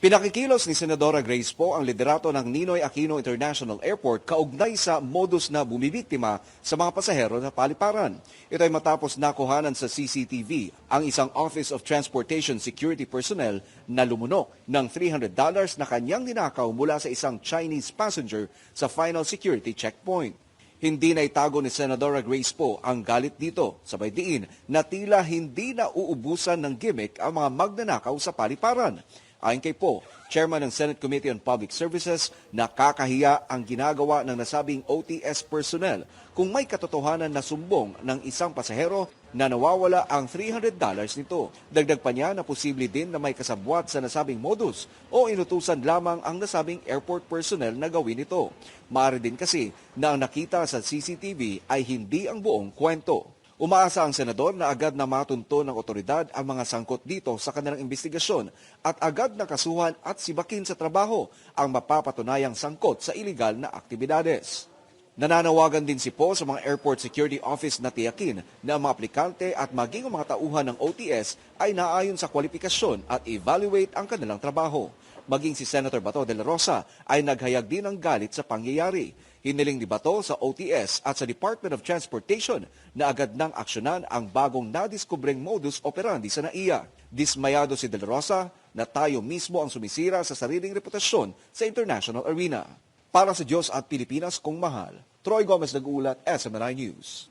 Pinakikilos ni Senadora Grace po ang liderato ng Ninoy Aquino International Airport kaugnay sa modus na bumibiktima sa mga pasahero na paliparan. Ito ay matapos nakuhanan sa CCTV ang isang Office of Transportation Security personnel na lumunok ng $300 na kanyang ninakaw mula sa isang Chinese passenger sa final security checkpoint. Hindi na itago ni Senadora Grace po ang galit dito, sabay diin na tila hindi na uubusan ng gimmick ang mga magnanakaw sa paliparan. Ayon kay Po, Chairman ng Senate Committee on Public Services, nakakahiya ang ginagawa ng nasabing OTS personnel kung may katotohanan na sumbong ng isang pasahero na nawawala ang $300 nito. Dagdag pa niya na posible din na may kasabwat sa nasabing modus o inutusan lamang ang nasabing airport personnel na gawin ito. Maaari din kasi na ang nakita sa CCTV ay hindi ang buong kwento. Umaasa ang senador na agad na matunto ng otoridad ang mga sangkot dito sa kanilang investigasyon at agad na kasuhan at sibakin sa trabaho ang mapapatunayang sangkot sa iligal na aktibidades. Nananawagan din si Po sa mga Airport Security Office na tiyakin na ang mga aplikante at maging ang mga tauhan ng OTS ay naayon sa kwalifikasyon at evaluate ang kanilang trabaho. Maging si Senator Bato de la Rosa ay naghayag din ng galit sa pangyayari. Hiniling ni Bato sa OTS at sa Department of Transportation na agad nang aksyonan ang bagong nadiskubreng modus operandi sa NAIA. Dismayado si de la Rosa na tayo mismo ang sumisira sa sariling reputasyon sa international arena. Para sa Diyos at Pilipinas kung mahal, Troy Gomez nag-uulat, SMNI News.